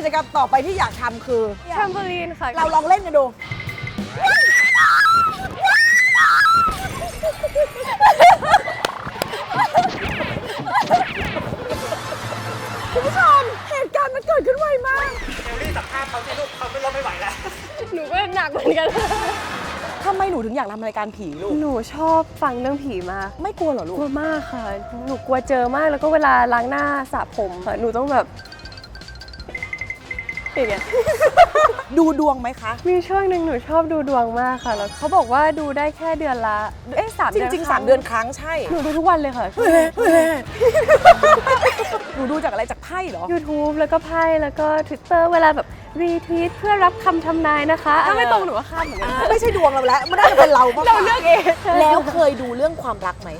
กิจกรรมต่อไปที่อยากทำคือ แทมโพลีนค่ะเราลองเล่นกันดู คุณผู้ชมเหตุการณ์มันเกิดขึ้นไวมากเอลลี่สัมภาษณ์เขาสิลูกเขาไม่รอไม่ไหวแล้ว หนูก็หนักเหมือนกัน ทำไมหนูถึงอยากทำรายการผีลูก หนูชอบฟังเรื่องผีมาก ไม่กลัวเหรอลูกกลัวมากค่ะ หนูกลัวเจอมากแล้วก็เวลาล้างหน้าสระผมค่ะหนูต้องแบบ อย่างเงี้ย ดูดวงไหมคะ มีช่วงหนึ่งหนูชอบดูดวงมากค่ะ แล้วเขาบอกว่าดูได้แค่เดือนละ เอ๊ะสามจเดือนริงคๆรั้สามเดือนครั้งใช่ หนูดูทุกวันเลยค่ะหนูดูจากอะไรจากไพ่เหรอ YouTube แล้วก็ไพ่แล้วก็ Twitter เวลาแบบรีทวีตเพื่อรับคำทำนายนะคะถ้าไม่ตรงหนูก็ข้ามเหมือนกัน ไม่ใช่ดวงเราแล้วมันน่าจะเป็นเรามากกเราว่าเลือกเองแล้วเคยดูเรื่องความรักไหม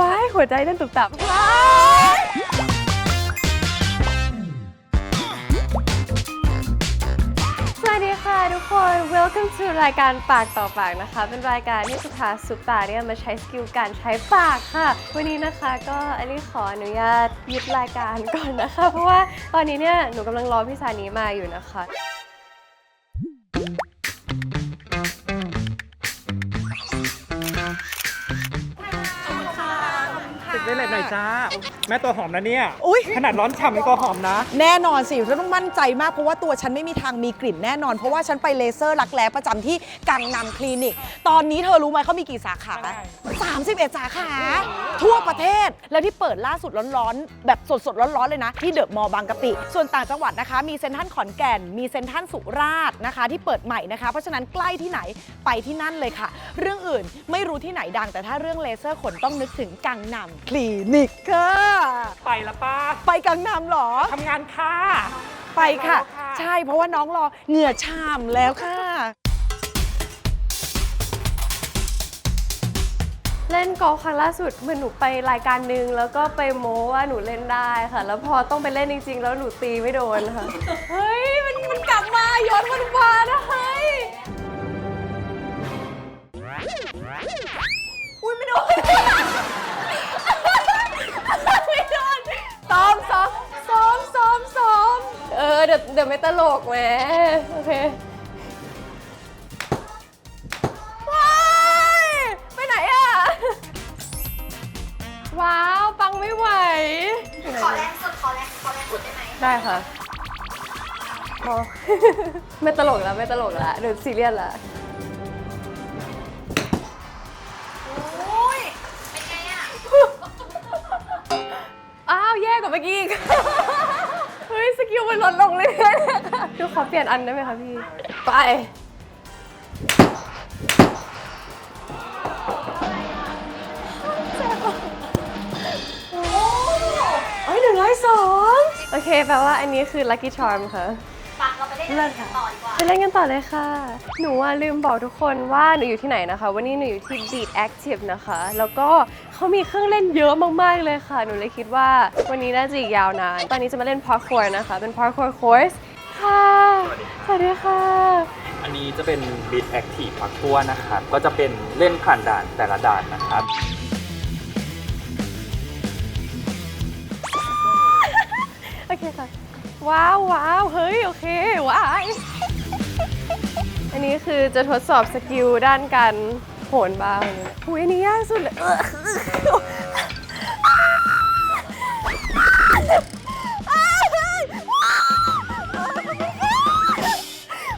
ว้ายหัวใจเต้นตุบตับสวัสดี ค่ะทุกคน welcome to รายการปากต่อปากนะคะ เป็นรายการที่จะพาซุปตาเนี่ยมาใช้สกิลการใช้ปากค่ะ วันนี้นะคะก็อันนี้ขออนุญาตยึดรายการก่อนนะคะ เพราะว่าตอนนี้เนี่ยหนูกำลังรอพี่ซานีมาอยู่นะคะ ติดไว้เลยหน่อยจ้า แม่ตัวหอมนะเนี่ยอุ๊ย ขนาดร้อนฉ่ำยังตัวหอมนะ แน่นอนสิฉันต้องมั่นใจมากเพราะว่าตัวฉันไม่มีทางมีกลิ่นแน่นอน เพราะว่าฉันไปเลเซอร์รักแร้ประจำที่กังนำคลินิก ตอนนี้เธอรู้ไหมเขามีกี่สาขา 31 สาขา ทั่วประเทศ แล้วที่เปิดล่าสุดร้อนๆ แบบสดๆ ร้อนๆ เลยนะ ที่เดอะมอลล์บางกะปิ ส่วนต่างจังหวัดนะคะ มีเซ็นทรัลขอนแก่น มีเซ็นทรัลสุราษฎร์นะคะ ที่เปิดใหม่นะคะ เพราะฉะนั้นใกล้ที่ไหนไปที่นั่นเลยค่ะ เรื่องอื่นไม่รู้ที่ไหนดังแต่ถ้าเรื่องเลเซอร์ขนต้องนึกถึงกังนำคลินิกค่ะ ไปละป้าไปกังนำเหรอ ทำงานค่ะ ไปค่ะ ไปแล้วค่ะ ใช่เพราะว่าน้องรอเหงื่อชามแล้วค่ะ เล่นกอล์ฟครั้งล่าสุดเหมือนหนูไปรายการหนึ่งแล้วก็ไปโม้ว่าหนูเล่นได้ค่ะ แล้วพอต้องไปเล่นจริง ๆ แล้วหนูตีไม่โดนค่ะ เฮ้ย มันมันกลับมาย้อนมันมานะเฮ้ย อุ้ยไม่โดน ไม่โดน ซ้อมซ้อมซ้อมซ้อมซ้อมเออเดี๋ยวเดี๋ยวไม่ตลกแหมโอเคว้ายไปไหนอะว้าวปังไม่ไหว ขอแรงสุดขอแรงขอแรงสุดได้ไหมได้ค่ะพอ ไม่ตลกแล้วไม่ตลกแล้วเดี๋ยวซีเรียสแล้ว เมื่อกี้อีก เฮ้ย สกิลมันลดลงเลยๆดูขอเปลี่ยนอันได้ไหมคะพี่ ไป โอ้ยหนึ่งร้อยสองโอเค แปลว่าอันนี้คือ lucky charm ค่ะ เราไปเล่นเลิอะศไรกัค่ะนต่อดีกว่าไปเล่นกันต่อเลยค่ะ หนูว่าลืมบอกทุกคนว่าหนูอยู่ที่ไหนนะคะ วันนี้หนูอยู่ที่ Beat Active นะคะ แล้วก็เขามีเครื่องเล่นเยอะมากๆเลยค่ะ หนูเลยคิดว่าวันนี้น่าจะอีกยาวนาน ตอนนี้จะมาเล่น parkour นะคะ เป็น parkour course ค่ะ สวัสดีค่ะ อันนี้จะเป็น Beat Active พักทั่วนะครับ ก็จะเป็นเล่นผ่านด่านแต่ละด่านนะครับ ว้าวว้าวเฮ้ย โอเค ว้าย อันนี้คือจะทดสอบสกิลด้านการโหนบางอุ้ยอันนี้ยากสุดเลยเออ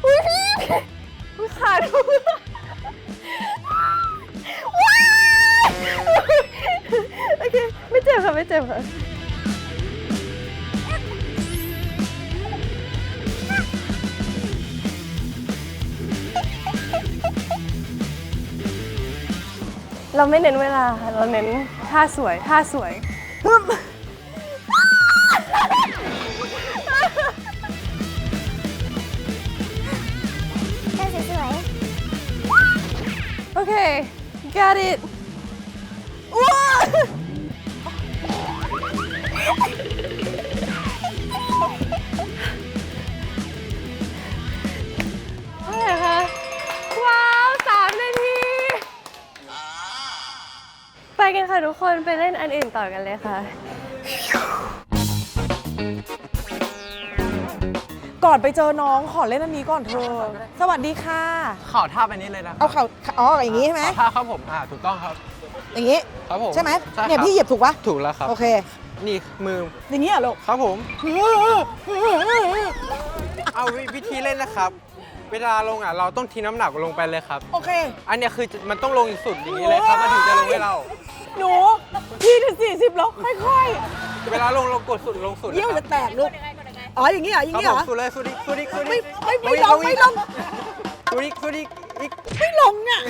อุ้ยพี่อุ้ยขาดว้ายโอเค ไม่เจ็บค่ะ ไม่เจ็บค่ะ เราไม่เน้นเวลาค่ะเราเน้นท่าสวยท่าสวยฮึบแค่สวยโอเค got it ค่ะทุกคนไปเล่นอันอื่นต่อกันเลยค่ะ ก่อนไปเจอน้องขอเล่นอันนี้ก่อนเธอ สวัสดีค่ะ ข่าวท่าไปนี้เลยนะเอาเขาอ๋ออย่างนี้ใช่ไหมข่าวท่าครับผมอ่าถูกต้องครับ อย่างนี้ ครับผมใช่ไหมใช่ครับเนี่ยพี่เหยียบถูกปะถูกแล้วครับ โอเค นี่มืออย่างนี้เหรอลูกครับผม เอาวิวิธีเล่นนะครับ เวลาลงอะเราต้องทิ้งน้ำหนักลงไปเลยครับ โอเค อันเนี้ยคือมันต้องลงสุดอย่างนี้เลยครับมันถึงจะลงให้เรา หนูพี่ถึงสี่สิบแล้วค่อยเวลาลงเรากดสุดลงสุดๆ เยี่ยวนะครัจะบแตกลูก อ๋ออย่างนี้เหรออย่างครับนี้เหผรมอสุดเลยสุดอีกสุดอีกสุดไม่อีกไม่ไม่ลงไม่ลงสุดอีกสุดอีกอีกไม่ลงอะ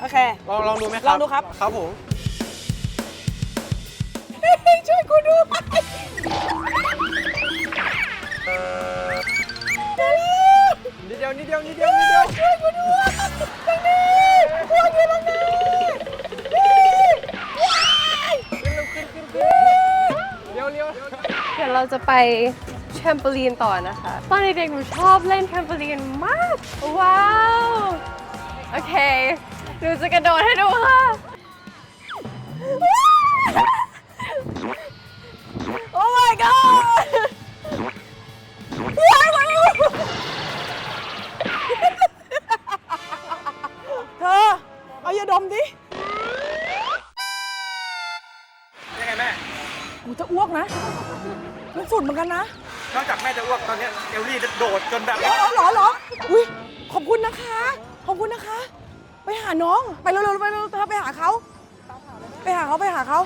โอเค ลองลองดูไหมครับลองดูครับ ครับผมช่วยกูด้วยนิดเดียวนิดเดียวนิดเดียวนิดเดียวช่วยกูด้วยตรงนี้พวกอยู่ตรงนี้ เลี้ยวเลี้ยวเดี๋ยวเราจะไปแทมเปอรีนต่อนะคะ ตอนเด็กๆหนูชอบเล่นแทมเปอรีนมาก ว้าว โอเค หนูจะกระโดดให้ดูค่ะ โอ้ my god สุดเหมือนกันนะนอกจากแม่จะอ้วกตอนเนี้ยเอลลี่จะโดดจนแบบอ๋อเหรอเหรออุ้ยขอบคุณนะคะ ขอบคุณนะคะ ไปหาน้อง ไปเร็วๆไปเร็วๆเธอไปหาเขา ไปหาเขาไปหาเขา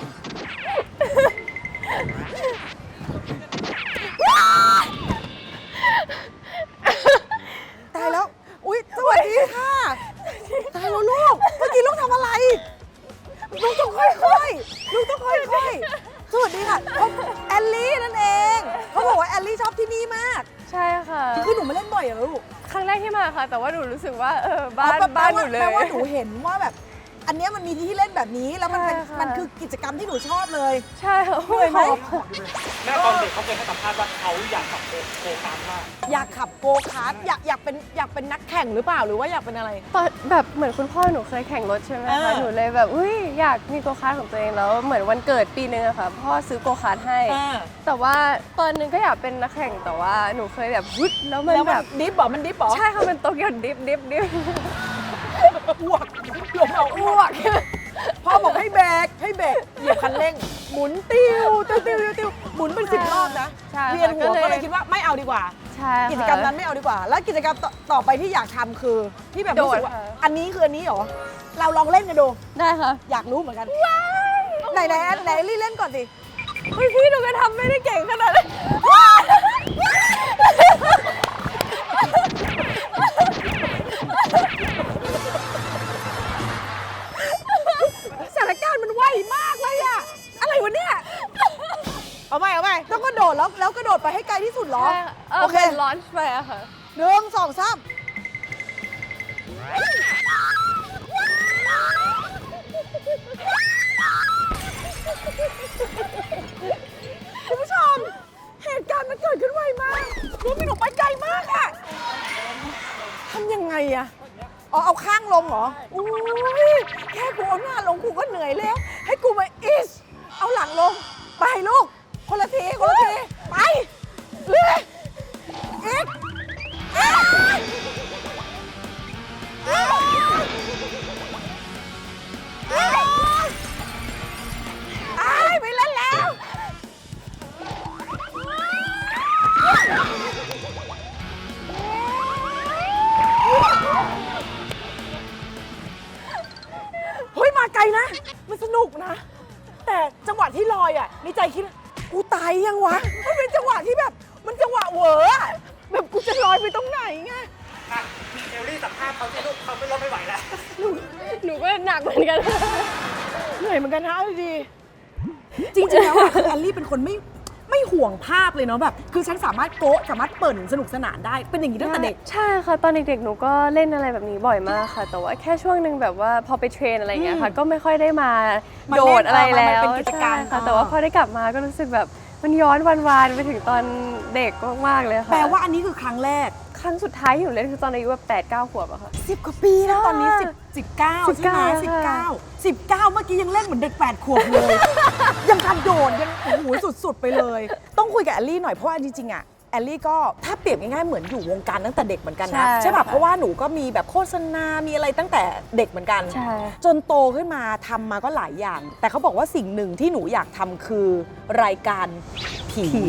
แต่ว่าหนูรู้สึกว่าเออบ้าอ๋นอแปลบ้านหว่านูเลแปลยว่าหนูเห็นว่าแบบอั นเนี้ยมันมีที่เล่นแบบนี้แล้วมันเป็นใช่ค่ะ มันคือกิจกรรมที่หนูชอบเลย ใช่ค่ะเหนื่อยไหมขอบค่ะแม่ตอนเด็กเขาเคยให้สัมภาษณ์ว่าเขาอยากขับโกโกคาร์ทมาก อยากขับโกคาร์ทอยากอยากเป็นอยากเป็นนักแข่งหรือเปล่าหรือว่าอยากเป็นอะไร ตอนแบบเหมือนคุณพ่อหนูเคยแข่งรถใช่ไหมเอคะอหนูเลยแบบอุ้ยอยากมีโกคาร์ทของตัวเองแล้วเหมือนวันเกิดปีนึงอะค่ะพ่อซื้อโกคาร์ทให้ แต่ว่าตอนนึงก็อยากเป็นนักแข่งแต่ว่าหนูเคยแบบวุดแล้วมันแล้วแบมันบดิฟบอกมันดิฟบอกใช่ค่ะมันโตเกียวดิฟดิฟดิฟ อ้วกหลงเอาอ้วกพ่อบอกให้แบกให้แบกเหยียบคันเร่ง หมุนติ้วติ้วติ้วติ้วติ้วหมุนเป็นสิบรอบนะใช่เวียนหัวก็เลยก็เลยคิดว่าไม่เอาดีกว่า ใช่ค่ะ กิจกรรมนั้นไม่เอาดีกว่า แล้วกิจกรรมต่อต่อไปที่อยากทำคือที่แบบรู้สึกว่าโดดค่ะ อันนี้คืออันนี้เหรอ เราลองเล่นกันดู ได้ค่ะอยากรู้เหมือนกัน ไหนไหนไหนลี่เล่นก่อนสิ เฮ้ยพี่หนูก็ทำไม่ได้เก่งขนาดนั้น ที่สุดเหรอ ใช่ค่ะเออโอเค เป็นลอนช์ไปอะค่ะ หนึ่งสองสามคุณผู้ชม เหตุการณ์มันเกิดขึ้นไวมากรถมีหนูไปไกลมากอะทำยังไงอะอ๋อ เอาข้างลงเหรอ อุ้ย แค่กูเอาหน้าลงกูก็เหนื่อยแล้ว ให้กูมาอิสเอา คือแอลลี่เป็นคนไม่ไม่ห่วงภาพเลยเนาะแบบ คือฉันสามารถโกะสามารถเปิดสนุกสนานได้เป็นอย่างนี้ตั้งแต่เด็ก ใช่ค่ะ ตอนเด็กๆ หนูก็เล่นอะไรแบบนี้บ่อยมากค่ะ แต่ว่าแค่ช่วงหนึ่งแบบว่าพอไปเทรนอะไรอย่างเงี้ยค่ะ ก็ไม่ค่อยได้มามาโดเล่นดอะไรเออมันแล้วเป็นกิจกรรม ใช่ค่ะอ่าแต่ว่าพอได้กลับมาก็รู้สึกแบบมันย้อนวันวานๆไปถึงตอนเด็กมากๆเลยค่ะ แปลว่าอันนี้คือครั้งแรก ครั้งสุดท้ายที่หนูเล่นคือตอนอายุแบบแปดเก้าขวบอะค่ะ10กว่าปีแล้วตอนนี้ใช่10 19ใช่ไหม19ค่ะ19 19เมื่อกี้ยังเล่นเหมือนเด็ก8ขวบเลย ยังกระโดดยังโอ้โหสุด ๆ ไปเลย ต้องคุยกับแอลลี่หน่อยเพราะว่าจริงๆอะ แอลลี่ก็ถ้าเปรียบง่ายๆเหมือนอยู่วงการตั้งแต่เด็กเหมือนกันใช่นะใช่ป่ะค่ะเพราะว่าหนูก็มีแบบโฆษณา มีอะไรตั้งแต่เด็กเหมือนกัน ใช่ จนโตขึ้นมาทำมาก็หลายอย่าง แต่เขาบอกว่าสิ่งหนึ่งที่หนูอยากทำคือรายการผีผี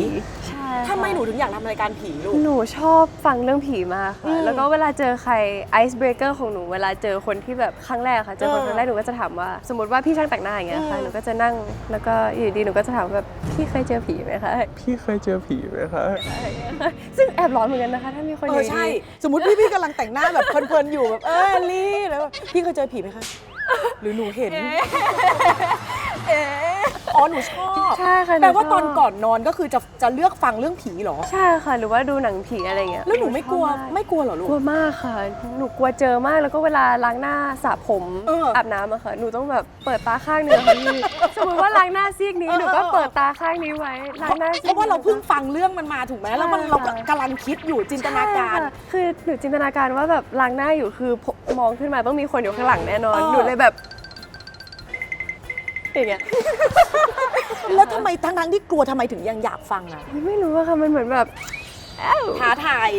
ใช่ค่ะทำไมหนูถึงอยากทำรายการผีลูก หนูชอบฟังเรื่องผีมากอืค่ะ มแล้วก็เวลาเจอใครไอซ์เบรกเกอร์ของหนูเวลาเจอคนที่แบบครั้งแรกค่ะ เจอคนเออครั้งแรกหนูก็จะถามว่า สมมติว่าพี่ช่างแต่งหน้าอย่างเงี้ยค่ะ อืม หนูก็จะนั่ง แล้วก็อยู่ดีหนูก็จะถามแบบพี่เคยเจอผีไหมคะ พี่เคยเจอผีไหมคะซึ่งแอบร้อนเหมือนกันนะคะ ถ้ามีคนเออยู่อดีใช่ สมมติพี่พี่กำลังแต่งหน้าแบบเพลินๆอยู่แบบเออแอลลี่แล้วแบบพี่เคยเจอผีไหมคะ หรือหนูเห็นอ๋อหนูชอบใช่ค่ะหแปลว่าชบตอนก่อนนอนก็คือจะจะเลือกฟังเรื่องผีเหรอ ใช่ค่ะ หรือว่าดูหนังผีอะไรเงี้ยแล้วหนูไม่กลัวชอบาไม่กลัวเหรอลูก กลัวมากค่ะ หนูกลัวเจอมากแล้วก็เวลาล้างหน้าสระผมเออออาบน้ำอะค่ะ หนูต้องแบบเปิดตาข้างหนึงอะค่ะพี่สมมติว่าล้างหน้าซีกนี้หนูก็เปิดตาข้างนี้ไว้ล้างหน้าซีกเพราะว่าเราเพิ่งฟังเรื่องมันมาถูกไหมแล้วมันใช่เราค่ะ กำลังคิดอยู่จินตนาการ ใช่ค่ะคือหนูจินตนาการว่าแบบล้างหน้าอยู่คือผมมองขึ้นมาต้องมีคนอยู่ข้างหลังแน่นอน เออหนูเลยแบบอย่างเงี้ยแล้วทำไมทั้งๆที่กลัวทำไมถึงยังอยากฟังอะ ไม่รู้ว่าค่ะมันเหมือนแบบอ้าวท้าทาย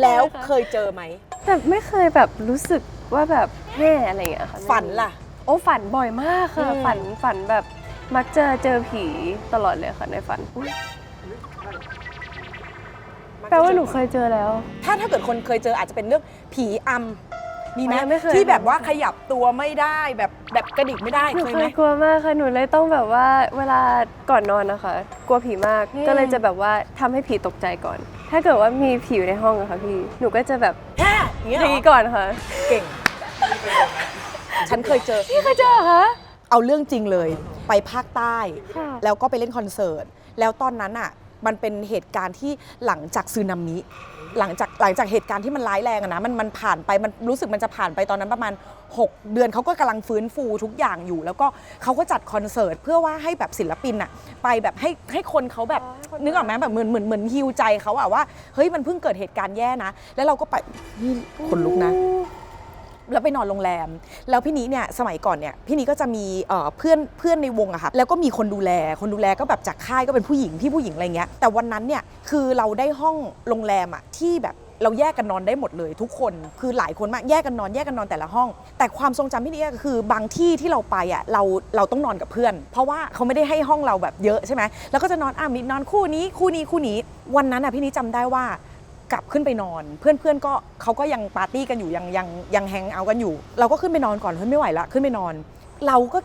แล้วเคยเจอไหม แต่ไม่เคยแบบรู้สึกว่าแบบแห่อะไรอย่างเงี้ยค่ะไม่ฝันล่ะ โอ้ฝันบ่อยมากค่ะ อืม ฝันฝันแบบมักเจอเจอผีตลอดเลยค่ะในฝันอุ๊ยแปลว่าหนูเคยเจอแล้ว ถ้าถ้าเกิดคนเคยเจออาจจะเป็นเรื่องผีอำ มีไหมอ๋อไม่เคย ที่แบบว่าขยับตัวไม่ได้แบบแบบกระดิกไม่ได้หนูเคยเคไหม ยกลัวมากค่ะหนูเลยต้องแบบว่าเวลาก่อนนอนนะคะ กลัวผีมากอืม ก็เลยจะแบบว่าทำให้ผีตกใจก่อน ถ้าเกิดว่ามีผีอยู่ในห้องอะค่ะพี่หนูก็จะแบบแค่อย่างเงี้ยอเหรย่างอนี้ก่อนค่ะเก่ง ฉันเคยเจอ พี่เคยเจอเหรอคะเอาเรื่องจริงเลยไปภาคใต้ ค่ะ แล้วก็ไปเล่นคอนเสิร์ต แล้วตอนนั้นอะ มันเป็นเหตุการณ์ที่หลังจากซึนามิ หลังจากหลังจากเหตุการณ์ที่มันร้ายแรงอะนะมันมันผ่านไปมันรู้สึกมันจะผ่านไปตอนนั้นประมาณ 6 เดือนเขาก็กำลังฟื้นฟูทุกอย่างอยู่ แล้วก็เขาก็จัดคอนเสิร์ตเพื่อว่าให้แบบศิลปินอะไปแบบให้ให้คนเขาแบบนึกออกไหมแบบเหมือนเหมือนเหมือนฮิวใจเขาอะว่าเฮ้ยมันเพิ่งเกิดเหตุการณ์แย่นะ แล้วเราก็ไปนี่คนลุกนะ แล้วไปนอนโรงแรม แล้วพี่นี้เนี่ยสมัยก่อนเนี่ยพี่นี้ก็จะมีเพื่อนเพื่อนในวงอะค่ะแล้วก็มีคนดูแลคนดูแลก็แบบจากค่ายก็เป็นผู้หญิงพี่ผู้หญิงอะไรเงี้ยแต่วันนั้นเนี่ยคือเราได้ห้องโรงแรมอะที่แบบเราแยกกันนอนได้หมดเลยทุกคนคือหลายคนมากแยกกันนอนแยกกันนอนแต่ละห้อง แต่ความทรงจำพี่นี้ก็คือบางที่ที่เราไปอะเราเราต้องนอนกับเพื่อน เพราะว่าเขาไม่ได้ให้ห้องเราแบบเยอะใช่ไหมแล้วก็จะนอนอะมีนอนคู่นี้คู่นี้คู่นี้วันนั้นอะพี่นี้จำได้ว่า กลับขึ้นไปนอน เพื่อนๆก็เขาก็ยังปาร์ตี้กันอยู่ยังยังยังแฮงเอาท์กันอยู่ เราก็ขึ้นไปนอนก่อนเฮ้ยไม่ไหวละขึ้นไปนอน เราก็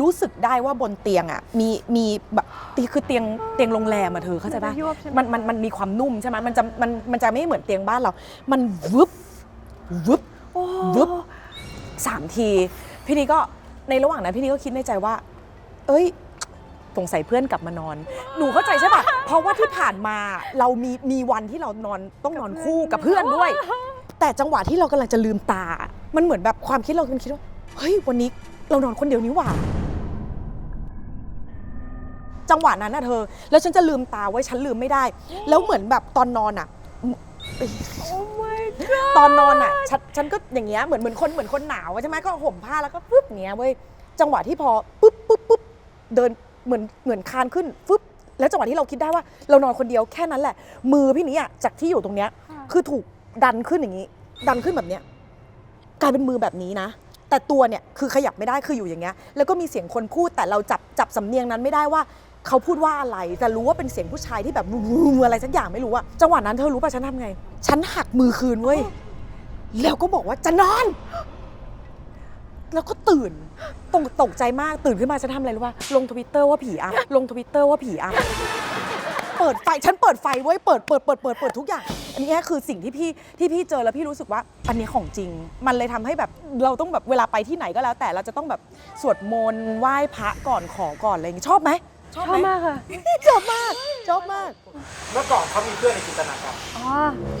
รู้สึกได้ว่าบนเตียงอะมีมีแบบตีคือเตียงเตียงโรงแรมอะเธอเข้าใจปะมันจะยวบใช่ไหมมันมันมันมีความนุ่มใช่ไหมมันจะมันมันจะไม่เหมือนเตียงบ้านเรา มันวึบวึบวึบสามที พี่นี่ก็ในระหว่างนั้นพี่นี่ก็คิดในใจว่า เอ้ย สงสัยเพื่อนกลับมานอน หนูเข้าใจใช่ปะเพราะว่าที่ผ่านมาเรามีมีวันที่เรานอนต้องนอนคู่กับเพื่อนด้วย แต่จังหวะที่เรากำลังจะลืมตา มันเหมือนแบบความคิดเรามันคิดว่าเฮ้ยวันนี้เรานอนคนเดียวนี้หว่า จังหวะนั้นนะเธอ แล้วฉันจะลืมตาไว้ฉันลืมไม่ได้ แล้วเหมือนแบบตอนนอนอะ ตอนนอนอะฉันฉันก็อย่างเงี้ยเหมือนเหมือนคนเหมือนคนหนาวอะใช่ไหมก็ห่มผ้าแล้วก็ปุ๊บอย่างเงี้ยเว้ยจังหวะที่พอปุ๊บปุ๊บปุ๊บเดิน เหมือนเหมือนคานขึ้นปุ๊บแล้วจังหวะที่เราคิดได้ว่าเรานอนคนเดียวแค่นั้นแหละ มือพี่นี้อะจากที่อยู่ตรงเนี้ย คือถูกดันขึ้นอย่างนี้ ดันขึ้นแบบเนี้ยกลายเป็นมือแบบนี้นะ แต่ตัวเนี่ยคือขยับไม่ได้คืออยู่อย่างเงี้ยแล้วก็มีเสียงคนพูดแต่เราจับจับสำเนียงนั้นไม่ได้ว่า เขาพูดว่าอะไร แต่รู้ว่าเป็นเสียงผู้ชายที่แบบวูๆอะไรสักอย่างไม่รู้อะจังหวะนั้นเธอรู้ป่ะฉันทำไง ฉันหักมือคืนเว้ยแล้วก็บอกว่าจะนอน แล้วก็ตื่นตกตกใจมากตื่นขึ้นมาฉันทำอะไรรู้ป่ะลงทวิตเตอร์ว่าผีอะลงทวิตเตอร์ว่าผีอะเปิดไฟฉันเปิดไฟไว้ยเปิดเปิดเปิดเปิดเปิดทุกอย่าง อันนี้คือสิ่งที่พี่ที่พี่เจอแล้วพี่รู้สึกว่า อันนี้ของจริง มันเลยทำให้แบบเราต้องแบบเวลาไปที่ไหนก็แล้ว แต่เราจะต้องแบบสวดมนต์ไหว้พระก่อนขอก่อนอะไรอย่างงี้ชอบไหมชอบชอบไหมมากค่ะชอบมากชอบมาก เมื่อก่อนเขามีเพื่อนในจินตนาการอ๋อ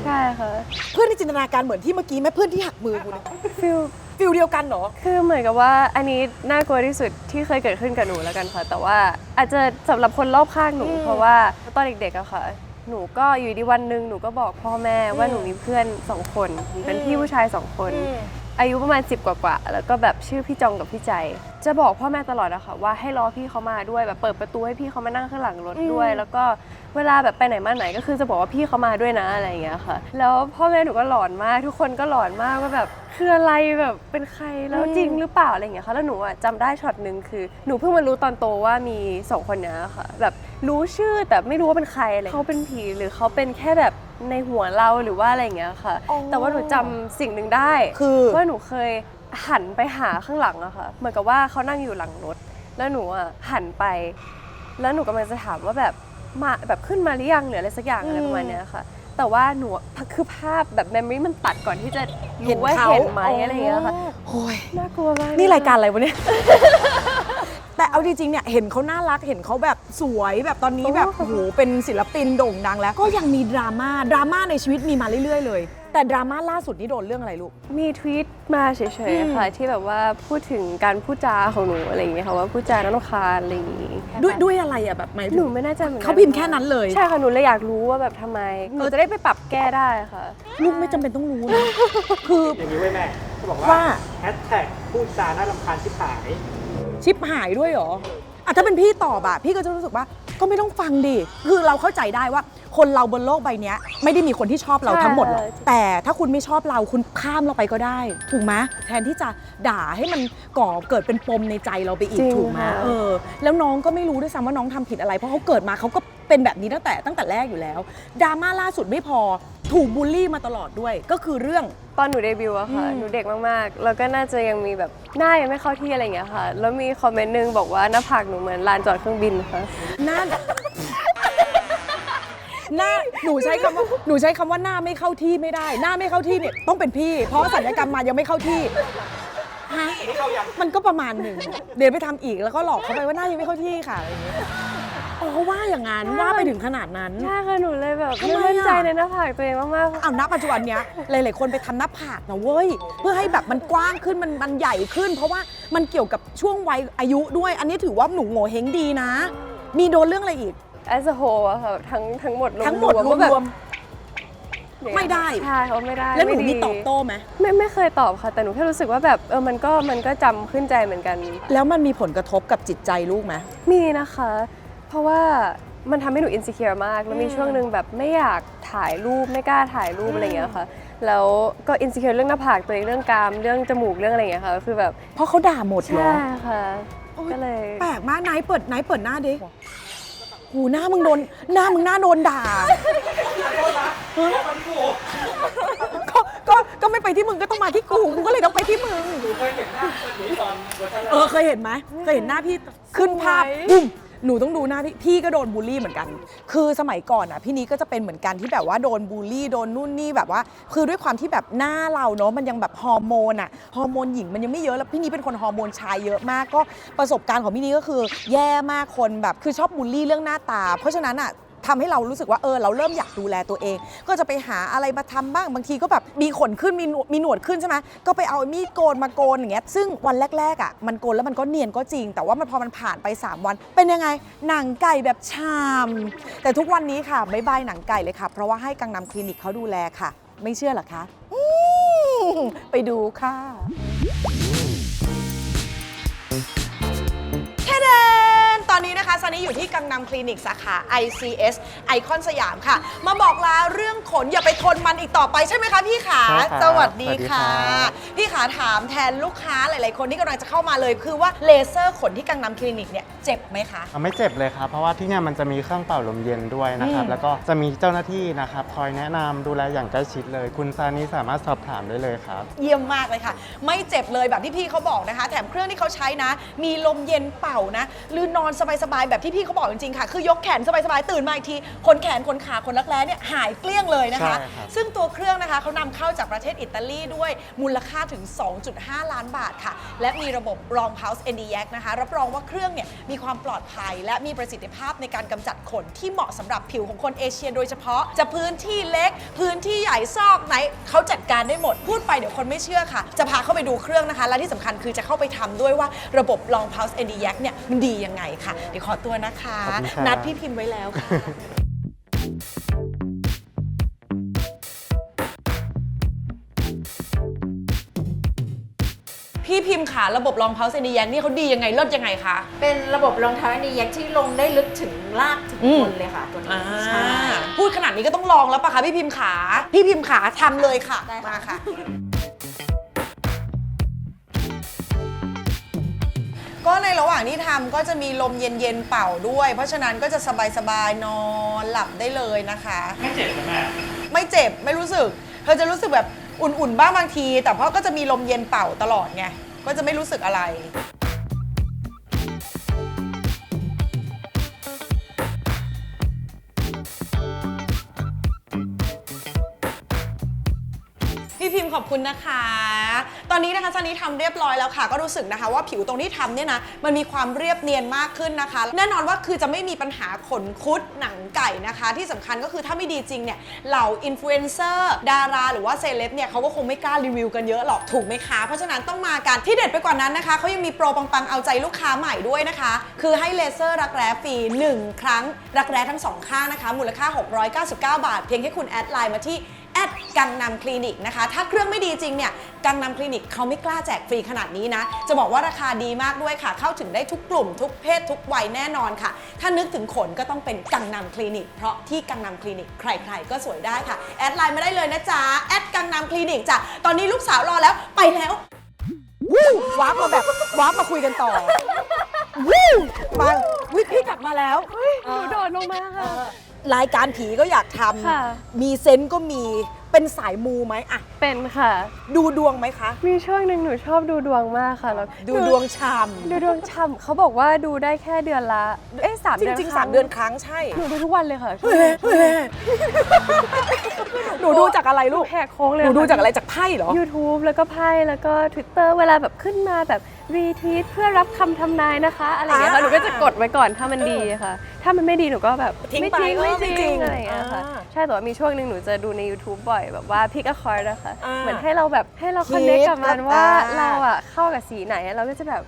ใช่ค่ะ เพื่อนในจินตนาการเหมือนที่เมื่อกี้แม่เพื่อนที่หักมือกูเนี่ยฟิล ฟิลเดียวกันเหรอ คือเหมือนกับว่าอันนี้น่ากลัวที่สุดที่เคยเกิดขึ้นกับหนูแล้วกันค่ะ แต่ว่าอาจจะสำหรับคนรอบข้างหนู อืมเพราะว่าตอนเด็กๆอะค่ะ หนูก็อยู่ดีวันหนึ่งหนูก็บอกพ่อแม่ว่าอืมหนูมีเพื่อนสองคนเป็นอืมพี่ผู้ชายสองคนอายุประมาณ 10 กว่าๆ แล้วก็แบบชื่อพี่จองกับพี่ใจจะบอกพ่อแม่ตลอดอะค่ะว่าให้รอพี่เขามาด้วยแบบเปิดประตูให้พี่เขามานั่งข้างหลังรถด้วย แล้วก็เวลาแบบไปไหนมาไหนก็คือจะบอกว่าพี่เขามาด้วยนะอะไรอย่างเงี้ยค่ะ แล้วพ่อแม่หนูก็หลอนมาก ทุกคนก็หลอนมากว่าแบบคืออะไรแบบเป็นใครแล้วจริงหรือเปล่าอะไรอย่างเงี้ยค่ะแล้วหนูอะจำได้ช็อตหนึ่งคือหนูเพิ่งมารู้ตอนโตว่ามีสองคนเนี้ยค่ะ แบบรู้ชื่อแต่ไม่รู้ว่าเป็นใครอะไรเขาเป็นผีหรือเขาเป็นแค่แบบในหัวเราหรือว่าอะไรอย่างเงี้ยค่ะอ๋อแต่ว่าหนูจำสิ่งหนึ่งได้คือว่าหนูเคย หันไปหาข้างหลังอะค่ะเหมือนกับว่าเขานั่งอยู่หลังรถแล้วหนูอะหันไป แล้วหนูกำลังจะถามว่าแบบมาแบบขึ้นมาหรือยังหรืออะไรสักอย่างอะไรประมาณเนี้ยค่ะ แต่ว่าหนูคือภาพแบบเมมโมรี่มันตัดก่อนที่จะรู้ว่าเห็นไหมอะไรอย่างเงี้ยค่ะโอ้ยน่ากลัวมากนี่รายการอะไรวะเนี่ย แต่เอาจริงๆเนี่ยเห็นเขาน่ารักเห็นเขาแบบสวยแบบตอนนี้แบบโอ้โหเป็นศิลปินโด่งดังแล้ว ก็ยังมีดราม่าดราม่าในชีวิตมีมาเรื่อยๆเลย แต่ดราม่าล่าสุดนี่โดนเรื่องอะไรลูก มีทวีตมาเฉยอืมๆค่ะที่แบบว่าพูดถึงการพูดจาของหนูอะไรอย่างเงี้ยค่ะว่าพูดจาน่ารำคาญอะไรอย่างงี้ด้วยด้วยอะไรอะแบบหมายหถึนูงไม่แน่ใจเหมือนกันเขาพิมพ์แค่นั้นเลย ใช่ค่ะหนูเลยอยากรู้ว่าแบบทำไมหนูจะได้ไปปรับแก้ได้ค่ะ ลูกไม่จำเป็นต้องรู้นะ คือ อย่างนี้ไว้ยแม่เขาบอกว่าว่า แฮชแท็กพูดจาน่ารำคาญชิบหาย ชิปหายด้วยเหรออะถ้าเป็นพี่ตอบอะพี่ก็จะรู้สึกว่าก็ไม่ต้องฟังดิ คือเราเข้าใจได้ว่า คนเราบนโลกใบเนี้ยไม่ได้มีคนที่ชอบเราทั้งหมดหรอกใช่แต่ถ้าคุณไม่ชอบเราคุณข้ามเราไปก็ได้ ถูกไหมแทนที่จะด่าให้มันก่อเกิดเป็นปมในใจเราไปอีกจริงถูกไหมค่ะ เออ แล้วน้องก็ไม่รู้ด้วยซ้ำว่าน้องทำผิดอะไร เพราะเขาเกิดมาเขาก็เป็นแบบนี้ตั้งแต่ตั้งแต่แรกอยู่แล้วดราม่าล่าสุดไม่พอถูกบูลลี่มาตลอดด้วย ก็คือเรื่อง ตอนหนูเดบิวต์อะค่ะ อืม หนูเด็กมากๆ แล้วก็น่าจะยังมีแบบหน้ายังไม่เข้าที่อะไรอย่างเงี้ยค่ะ แล้วมีคอมเมนต์หนึงบอกว่าหน้าผากหนูเหมือนลานจอดเครื่องบินค่ะ หน้า หน้าหนูใช้คำว่าหนูใช้คำว่าหน้าไม่เข้าที่ไม่ได้ หน้าไม่เข้าที่เนี่ยต้องเป็นพี่ เพราะว่าสัญญกรรมมายังไม่เข้าที่ฮะมันก็ประมาณหนึ่งเดี๋ยวไปทำอีกแล้วก็หลอกเขาไปว่าหน้ายังไม่เข้าที่ค่ะอะไรอย่างเงี้ยอ๋อว่าอย่างนั้นว่าไปถึงขนาดนั้น ใช่ค่ะหนูเลยแบบทำไมไม่มั่นใจอะในหน้าผากตัวเองมากๆค่ะเอาณปัจจุบันเนี้ยหลาย ๆ คนไปทำหน้าผากนะเว้ย เพื่อให้แบบมันกว้างขึ้นมันมันใหญ่ขึ้น เพราะว่ามันเกี่ยวกับช่วงวัยอายุด้วย อันนี้ถือว่าหนูโง่เฮงดีนะ มีโดนเรื่องอะไรอีก as a whole อะค่ะทั้งทั้งหมดรวมๆทั้งหมดรวว่าแบบมอย่างเงี้ยไม่ได้ ใช่เขาไม่ได้ๆแล้วหนูไดีมีตอบโต้ไหมไม่ไม่เคยตอบค่ะ แต่หนูแค่รู้สึกว่าแบบเออมันก็มันก็จำขึ้นใจเหมือนกัน แล้วมันมีผลกระทบกับจิตใจลูกไหม มีนะคะ เพราะว่ามันทำให้หนูอินสิเคียร์มาก แล้วมีอืมช่วงหนึ่งแบบไม่อยากถ่ายรูปไม่กล้าถ่ายรูปอืมอะไรอย่างเงี้ยค่ะ แล้วก็อินสิเคียร์เรื่องหน้าผากตัวเองเรื่องกรามเรื่องจมูกเรื่องอะไรอย่างเงี้ยค่ะก็คือแบบเพราะเขาด่าหมดเหรอ ใช่ค่ะ โอ๊ย ก็เลย แปลกมากไนท์เปิดไนท์เปิดหน้าดิ หูหน้ามึงโดนหน้ามึงหน้าโดนด่าก็ก็ก็ไม่ไปที่มึงก็ต้องมาที่กูกูก็เลยต้องไปที่มึงเออเคยเห็นไหมเคยเห็นหน้าพี่ขึ้นภาพสวย ปุ้ม หนูต้องดูหน้าพี่พี่ก็โดนบูลลี่เหมือนกัน คือสมัยก่อนอะพี่นี้ก็จะเป็นเหมือนกันที่แบบว่าโดนบูลลี่โดนนู่นนี่แบบว่า คือด้วยความที่แบบหน้าเราเนาะมันยังแบบฮอร์โมนอะฮอร์โมนหญิงมันยังไม่เยอะแล้วพี่นี้เป็นคนฮอร์โมนชายเยอะมากก็ประสบการณ์ของพี่นี้ก็คือ แย่มากคนแบบคือชอบบูลลี่เรื่องหน้าตา เพราะฉะนั้นอะ ทำให้เรารู้สึกว่าเออเราเริ่มอยากดูแลตัวเอง ก็จะไปหาอะไรมาทำบ้างบางทีก็แบบมีขนขึ้นมีมีหนวดขึ้นใช่ไหมก็ไปเอามีดโกนมาโกนอย่างเงี้ยซึ่งวันแรกๆอะมันโกนแล้วมันก็เนียนก็จริง แต่ว่ามันพอมันผ่านไป 3 วัน เป็นยังไงหนังไก่แบบชาม แต่ทุกวันนี้ค่ะไม่บายหนังไก่เลยค่ะ เพราะว่าให้กังนำคลินิกเขาดูแลค่ะ ไม่เชื่อหรอคะอไปดูค่ะแค่เด ตอนนี้นะคะซันนี่อยู่ที่กังนำคลินิกสาขา ICS ไอคอนสยามค่ะ มาบอกลาเรื่องขนอย่าไปทนมันอีกต่อไปใช่ไหมคะพี่ขา ใช่ครับสวัสดีสวัสดีค่ะครับ พี่ขาถามแทนลูกค้าหลาย ๆ คนที่กำลังจะเข้ามาเลยคือว่าเลเซอร์ขนที่กังนำคลินิกเนี่ยเจ็บไหมคะ อะไม่เจ็บเลยครับ เพราะว่าที่เนี่ยมันจะมีเครื่องเป่าลมเย็นด้วยนะครับ อืม แล้วก็จะมีเจ้าหน้าที่นะครับ คอยแนะนำดูแลอย่างใกล้ชิดเลย คุณซานีสามารถสอบถามได้เลยครับ เยี่ยมมากเลยค่ะ ไม่เจ็บเลยแบบที่พี่เขาบอกนะคะ แถมเครื่องที่เขาใช้นะ มีลมเย็นเป่านะ หรือนอนสบายๆแบบที่พี่เขาบอกจริงๆค่ะ คือยกแขนสบายๆตื่นมาอีกทีขนแขนขนขาขนรักแร้เนี่ยหายเกลี้ยงเลยนะคะ ใช่ครับ ซึ่งตัวเครื่องนะคะเขานำเข้าจากประเทศอิตาลีด้วยมูลค่าถึง 2.5 ล้านบาทค่ะ และมีระบบรอง Pulse n d y a c นะคะ รับรองว่าเครื่องเนี่ยมีความปลอดภัย และมีประสิทธิภาพในการกำจัดขนที่เหมาะสำหรับผิวของคนเอเชีย โดยเฉพาะจะพื้นที่เล็ก พื้นที่ใหญ่ซอกไหนเขาจัดการได้หมดพูดไปเดี๋ยวคนไม่เชื่อค่ะ จะพาเข้าไปดูเครื่องนะคะ และที่สำคัญคือจะเข้าไปทำด้วยว่าระบบรอง Pulse n d y a c เนี่ยมันดียังไงค่ะเดี๋ยวขอตัวนะคะ ขอบคุณครับ นัดพี่พิมพ์ไว้แล้วค่ะพพี่พิมพ์ขาระบบรองเท้าเซนีแยงนี่เขาดียังไงเลิศยังไงคะ เป็นระบบรองเท้าอันนี้ยักษ์ที่ลงได้ลึกถึงลากถึงอืมคนเลยค่ะ ตัวนี้ใช่ พูดขนาดนี้ก็ต้องลองแล้วปะคะพี่พิมพ์ขา พี่พิมพ์ขาทำเลยค่ะได้ค่ะ มาค่ะ ก็ในระหว่างที่ทำก็จะมีลมเย็นๆเป่าด้วย เพราะฉะนั้นก็จะสบายๆนอนหลับได้เลยนะคะ ไม่เจ็บใช่ไหมไม่เจ็บไม่รู้สึก เธอจะรู้สึกแบบอุ่นๆบ้างบางที แต่เพราะก็จะมีลมเย็นเป่าตลอดไงก็จะไม่รู้สึกอะไร อบคุณนะคะ ตอนนี้นะคะซันนี้ทำเรียบร้อยแล้วค่ะ ก็รู้สึกนะคะว่าผิวตรงที่ทำเนี่ยนะมันมีความเรียบเนียนมากขึ้นนะคะ แน่นอนว่าคือจะไม่มีปัญหาขนคุดหนังไก่นะคะ ที่สำคัญก็คือถ้าไม่ดีจริงเนี่ยเหล่าอินฟลูเอนเซอร์ดาราหรือว่าเซเลบเนี่ยเขาก็คงไม่กล้ารีวิวกันเยอะหรอกถูกไหมคะ เพราะฉะนั้นต้องมากันที่เด็ดไปกว่านั้นนะคะเขายังมีโปรปังๆเอาใจลูกค้าใหม่ด้วยนะคะ คือให้เลเซอร์รักแร้ฟรี1 ครั้งรักแร้ทั้งสองข้างนะคะมูลค่า 699 บาท เพียงแค่คุณแอดไลน์มาที่ แอดกังนำคลินิกนะคะ ถ้าเครื่องไม่ดีจริงเนี่ย กังนำคลินิกเขาไม่กล้าแจกฟรีขนาดนี้นะ จะบอกว่าราคาดีมากด้วยค่ะ เข้าถึงได้ทุกกลุ่ม ทุกเพศ ทุกวัยแน่นอนค่ะ ถ้านึกถึงขนก็ต้องเป็นกังนำคลินิก เพราะที่กังนำคลินิก ใครๆ ก็สวยได้ค่ะ แอดไลน์มาได้เลยนะจ๊ะ แอดกังนำคลินิกจ้ะ ตอนนี้ลูกสาวรอแล้ว ไปแล้ววู้วาร์ปมาแบบวาร์ปมาคุยกันต่อวู้มาวิพี่กลับมาแล้ว หนูโดดลงมาค่ะ รายการผีก็อยากทค่ะำมีเซนต์ก็มีเป็นสายมูไหมอะเป็นค่ะ ดูดวงไหมคะ มีช่วงหนึ่งหนูชอบดูดวงมากค่ะแล้วดูดวงชามดูดวงช่ำเขาบอกว่าดูได้แค่เดือนละเอ้ยสามจเดือนริงคๆรั้สามเดือนครั้งใช่หนูดูทุกวันเลยค่ะหนูดูจากอะไรลูกแหกโค้งเลยหนูดูค่จากอะไรจากไพ่เหรอ YouTube แล้วก็ไพ่แล้วก็ Twitter เวลาแบบขึ้นมาแบบ รีทวีตเพื่อรับคำทำนายนะคะ อะไรอย่างเงี้ยค่ะอ่าหนูก็จะกดไว้ก่อนถ้ามันดีค่ะ ถ้ามันไม่ดีหนูก็แบบทิ้งไม่ไปจริงเออไม่ไม่จจริริงงอะไรอย่างเงี้ยค่ะอ่าใช่แต่ว่ามีช่วงหนึ่งหนูจะดูใน YouTube บ่อยแบบว่าพิกอะคอร์นะคะอ่าเหมือนให้เราแบบให้เราคิคดอนเนคกับมันว่าอ่า เราอะเข้ากับสีไหนเราก็จะแบบ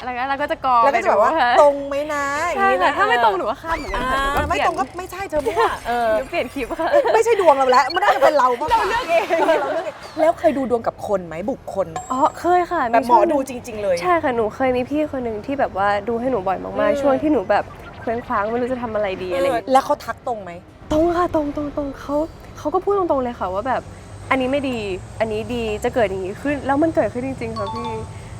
อะไรก็เราก็จะกรองแล้วก็จะแบบว่าไปดูค่ะตรงไหมนะอย่าใช่งนี้ค่ะนะถ้าไม่ตรงหนูก็ข้ามเหมือนกันอ่าค่ะหนูก็ไม่เปลี่ยนตรงก็ไม่ใช่เธอมั่วเออหนูเปลี่ยนคลิปค่ะ ไม่ใช่ดวงเราแล้วมันน่าจะเป็นเราปะเราเลือกเอง เราเลือกเองแล้วเคยดูดวงกับคนไหมบุคคลอ๋อเคยค่ะแบบหมอช่วงนึ่ดูงจริง ๆ เลย ใช่ค่ะหนูเคยมีพี่คนหนึ่งที่แบบว่าดูให้หนูบ่อยมากอืม ๆ ช่วงที่หนูแบบเคว้งคว้างไม่รู้จะทำอะไรดีอะไรอย่างเออเงี้ยแล้วเขาทักตรงไหม ตรงค่ะตรงตรงตรงเขาเขาก็พูดตรงๆเลยค่ะว่าแบบอันนี้ไม่ดีอันนี้ดีจะเกิดอย่างนี้ขึ้นแล้วมันเกิดขึ้นจริงๆค่ะพี่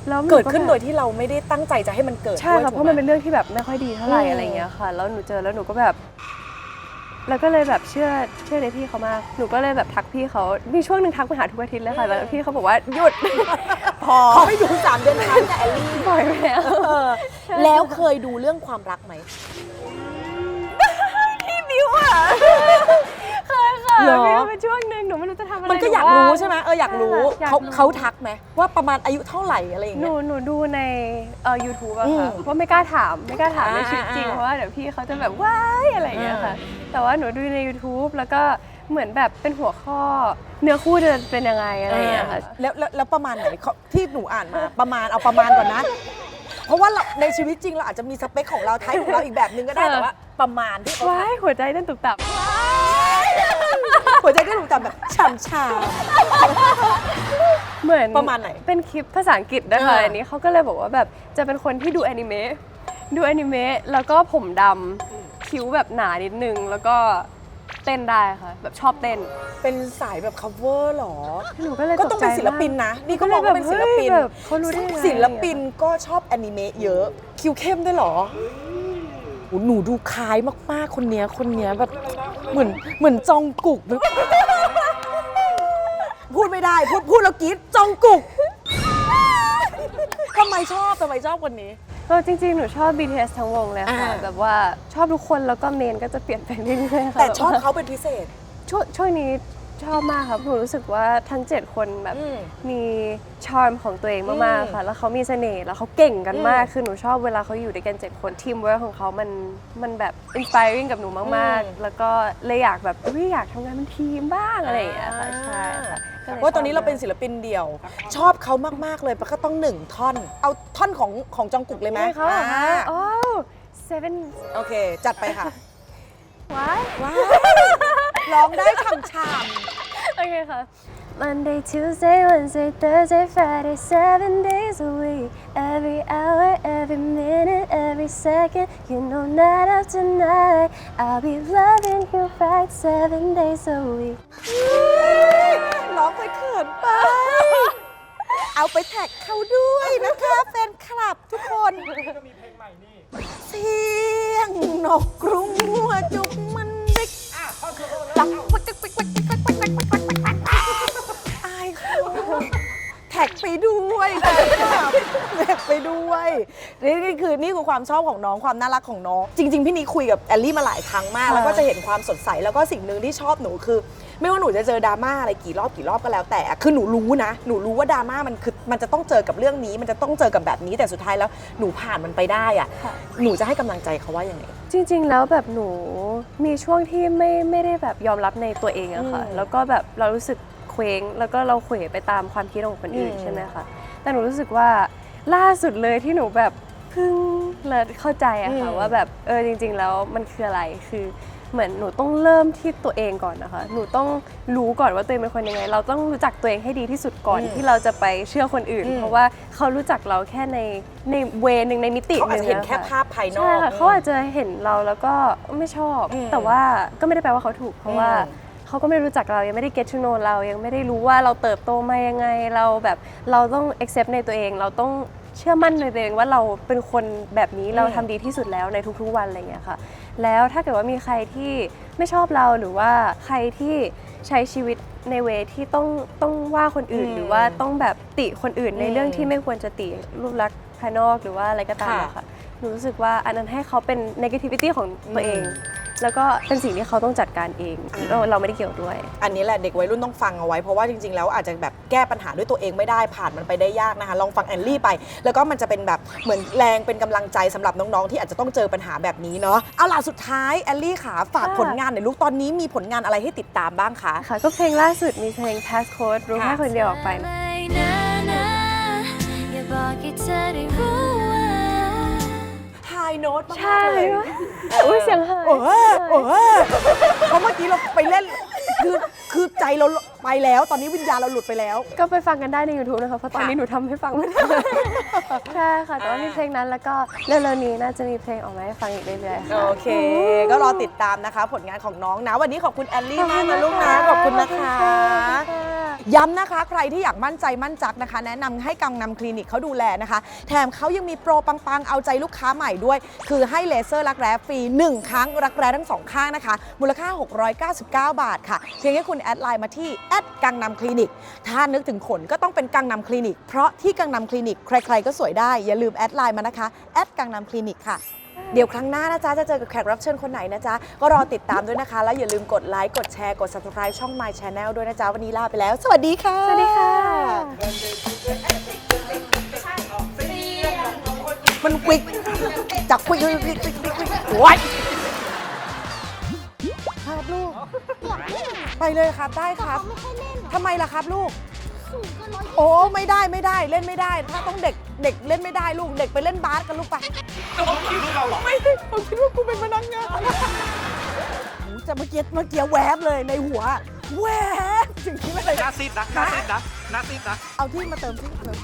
แล้วหเกิดขึ้นแบบโดยที่เราไม่ได้ตั้งใจจะให้มันเกิดใช่ด้วยค่ะถูกเพราะไห มันเป็นเรื่องที่แบบไม่ค่อยดีเท่าไหร่อืม อะไรอย่างเงี้ยค่ะ แล้วหนูเจอแล้วหนูก็แบบ แล้วก็เลยแบบเชื่อเชื่อในพี่เขามากหนูก็เลยแบบทักพี่เขามีช่วงหนึ่งทักมาหาทุกอาทิตย์เลยค่ะแล้วพี่เขาบอกว่าหยุด พอเขาให้ดูสามเดือนครั้งกับแอลลี่บ่อยไปแล้ว เออแล้วเคยดูเรื่องความรักไหม พี่บิวอะเคยค่ะเหรอบิวเป็นช่วงหนึ่งหนูไม่รู้จะทำอะไรมันก็อยากหว่รู้ใช่ไหมเอออยากรู้ใช่ค่ะอยากเขารู้เขาทักไหมว่าประมาณอายุเท่าไหร่อะไรอย่างหเงี้นูย หนูดูในเอ่อ YouTube อะค่ะอืมเพราะไม่กล้าถามไม่กล้าถามในชีวิตจริงอ่าเพราะว่าเดี๋ยวพี่เขาจะแบบว้ายอะไรอย่างเงี้ยค่ะแต่ว่าหนูดูใน YouTube แล้วก็เหมือนแบบเป็นหัวข้อ เนื้อคู่จะเป็นยังไงอะไรอย่างเงี้ยค่ะแล้วแล้วแล้วประมาณไหนเขาที่หนูอ่านมาประมาณเอาประมาณก่อนนะ เพราะว่าเราในชีวิตจริงเราอาจจะมีสเปคของเราไทป์ของเราอีกแบบนึงก็ได้ค่ะ แต่ว่าประมาณที่เขาว้ายหัวใจเต้นตุบตับ หัวใจก็ถูกจำแบบฉ่ำชา เหมือนประมาณไหนเป็นคลิปภาษาอังกฤษนะคะอ่า อันนี้เขาก็เลยบอกว่าแบบจะเป็นคนที่ดูแอนิเมะดูแอนิเมะแล้วก็ผมดำคิ้วแบบหนานิดนึง แล้วก็เต้นได้ค่ะ แบบชอบเต้นเป็นสายแบบ cover หรอ หนูก็เลยก็ต้องเป็นใจศิลปินนะ นี่ก็มองว่าเป็นศิลปินเฮ้ยแบบเขารู้ได้ยังไงศิลปินก็ชอบแอนิเมะเยอะ คิวเข้มด้วยเหรอโหหนูดูคล้ายมาก ๆ คนเนี้ย คนเนี้ยแบบเหมือนเหมือนจองกุกแบบพูดไม่ได้พูดพูดแล้วกรี๊ดจองกุกทำไมชอบทำไมชอบคนนี้ เออจริงๆ หนูชอบ BTS ทั้งวงเลยค่ะ อ่า แบบว่าชอบทุกคนแล้วก็เมนก็จะเปลี่ยนไปเรื่อยๆค่ะแต่ชอบแบบว่เขาเป็นพิเศษ ช่วงช่วงนี้ ชอบมากครับหนูรู้สึกว่าทั้ง 7 คนแบบอืมมีชาร์มของตัวเองมากอืมๆค่ะ แล้วเขามีเสน่ห์แล้วเขาเก่งกันมาก อืมคือหนูชอบเวลาเขาอยู่ด้วยกัน 7 คนทีมเวิร์คของเขามันมันแบบอินสปายริ่งกับหนูมากอืม ๆ แล้วก็เลยอยากแบบเฮ้ยอยากทำงานเป็นทีมบ้างอะไรอย่างเงี้ยค่ะใช่ค่ะก็ลยว่าตอนนี้ชบเราเป็นศิลปินเดี่ยว ชอบเขามาก ๆ เลยปะก็ต้องหนึ่งท่อน เอาท่อนของของจองกุกเลยไหมใช่เขาเหรอคะอ่าโอ้ seven โอเค จัดไปค่ะ ว้ายว้าวร้องได้ฉ่ำ โอเคค่ะ Monday, Tuesday, Wednesday, Thursday, Friday, seven days a week. Every hour, every minute, every second, you know, night after night. I'll be loving you right seven days a week. ร้องไปเขินไป เอาไปแท็กเขาด้วยนะคะ แฟนคลับทุกคนเสียงน งนกกรุงหัวจุกมันบิ๊กจับปักจักปักปักปัก กไปด้วยแฟนคลับแท็กไปด้วยนี่นี่คือนี่คือความชอบของน้องความน่ารักของน้อง จริง ๆ พี่นี้คุยกับแอลลี่มาหลายครั้งมาก แล้วก็จะเห็นความสดใสแล้วก็สิ่งหนึ่งที่ชอบหนูคือ ไม่ว่าหนูจะเจอดราม่าอะไรกี่รอบกี่รอบก็แล้วแต่อะคือหนูรู้นะ หนูรู้ว่าดราม่ามันคือมันจะต้องเจอกับเรื่องนี้ มันจะต้องเจอกับแบบนี้แต่สุดท้ายแล้วหนูผ่านมันไปได้อะค่ะหนูจะให้กำลังใจเขาว่ายังไง จริง ๆ แล้วแบบหนูมีช่วงที่ไม่ไม่ได้แบบยอมรับในตัวเองอะค่ะอืมแล้วก็แบบเรารู้สึก เคว้ง แล้วก็เราเขวไปตามความคิดของคนอื่นอืม ใช่ไหมคะแต่หนูรู้สึกว่าล่าสุดเลยที่หนูแบบเพิ่งเลยเข้าใจอะค่ะว่าแบบเออจริง ๆ แล้วมันคืออะไรคือเหมือนหนูต้องเริ่มที่ตัวเองก่อนนะคะ หนูต้องรู้ก่อนว่าตัวเองเป็นคนยังไง เราต้องรู้จักตัวเองให้ดีที่สุดก่อนที่เราจะไปเชื่อคนอื่นเพราะว่าเขารู้จักเราแค่ในในเวนึงในมิติเขาอาจจะเห็นงะแค่ค่ะภาพภายนอใช่ก ค่ะเขาอาจจะเห็นเราแล้วก็ไม่ชอบ อืมแต่ว่าก็ไม่ได้แปลว่าเขาถูก เพราะว่าอืม เขาก็ไม่รู้จักเรายังไม่ได้ get to know เรายังไม่ได้รู้ว่าเราเติบโตมายังไงเราแบบเราต้อง accept ในตัวเอง เราต้องเชื่อมั่นในตัวเองว่าเราเป็นคนแบบนี้เราทำดีที่สุดแล้วในทุกๆวันอะไรอย่างเงี้ยค่ะ แล้วถ้าเกิดว่ามีใครที่ไม่ชอบเราหรือว่าใครที่ใช้ชีวิตในเวที่ต้องต้องว่าคนอื่นอืมหรือว่าต้องแบบติคนอื่นในอืมเรื่องที่ไม่ควรจะติรูปลักษณ์ภายนอกหรือว่าอะไรก็ตามค่ะอะค่ะ หนูรู้สึกว่าอันนั้นให้เขาเป็น negativity ของตัวเองอืมแล้วก็เป็นสิ่งที่เขาต้องจัดการเอง เราเราไม่ได้เกี่ยวด้วย อันนี้แหละเด็กวัยรุ่นต้องฟังเอาไว้เพราะว่าจริงๆ แล้วอาจจะแบบแก้ปัญหาด้วยตัวเองไม่ได้ผ่านมันไปได้ยากนะคะ ลองฟังแอนลี่ไป แล้วก็มันจะเป็นแบบเหมือนแรงเป็นกำลังใจสำหรับน้องๆ ที่อาจจะต้องเจอปัญหาแบบนี้เนาะเอาล่ะสุดท้ายแอนลี่ขาฝากค่ะผลงานหน่อยลูกตอนนี้มีผลงานอะไรให้ติดตามบ้างคะค่ะก็เพลงล่าสุดมีเพลง passcode รู้แค่คนเดียวออกไปนะ ไม่นะนะอย่าบอกให้เธอได้รู้ว่าไฮ โน้ตใช่เลยอุ้ยเสียงหายโอ้โหโอ้โหเพราะเมื่อกี้เราไปเล่น คือ คือใจเรา ไปแล้ว ตอนนี้วิญญาณเราหลุดไปแล้ว ก็ไปฟังกันได้ใน YouTube นะคะเพราะตอนนี้หนูทำให้ฟังไม่ได้ ใช่ค่ะ แต่ว่ามีเพลงนั้นแล้วก็เร็วๆนี้น่าจะมีเพลงออกมาให้ฟังอีกเรื่อยๆค่ะ โอเค ก็รอติดตามนะคะ ผลงานของน้องนะ วันนี้ขอบคุณแอลลี่มากนะลูกนะ ขอบคุณนะคะ ย้ำนะคะ ใครที่อยากมั่นใจมั่นจักนะคะ แนะนำให้กังนำคลินิกเขาดูแลนะคะ แถมเขายังมีโปรปังๆ เอาใจลูกค้าใหม่ด้วย คือให้เลเซอร์รักแร้ฟรี 1 ครั้งรักแร้ทั้งสองข้างนะคะ มูลค่า 699 บาทค่ะ เพียงแค่คุณแอดไลน์มาที่แอดกังนำคลินิก ถ้านึกถึงขนก็ต้องเป็นกังนำคลินิก เพราะที่กังนำคลินิกใครๆก็สวยได้ อย่าลืมแอดไลน์มานะคะแอดกังนำคลินิกค่ะ เดี๋ยวครั้งหน้านะจ๊ะ จะเจอกับแขกรับเชิญคนไหนนะจ๊ะ ก็รอติดตามด้วยนะคะ แล้วอย่าลืมกดไลค์กดแชร์กด subscribe ช่อง My Channel ด้วยนะจ๊ะ วันนี้ลาไปแล้ว สวัสดีค่ะ สวัสดีค่ะ มันควิกจากควิกควิกควิกควิกควิกควิกโอ้ยครับลูก ไปเลยครับได้ครับทำไมล่ะครับลูกโอ้ไม่ได้ไม่ได้เล่นไม่ได้ ถ้าต้องเด็กเด็กเล่นไม่ได้ลูกเด็กไปเล่นบาสกันลูกไปเขาคิดว่าเราเหรอไม่ได้ผมคิดว่ากูเป็นพนักงานโอ้จะเมื่อกี้เมื่อกี้แวบเลยในหัว แวบถึงที่ไม่เลยหน้าซีดนะหน้าซีดนะหน้าซีดนะเอาที่มาเติมที่เติม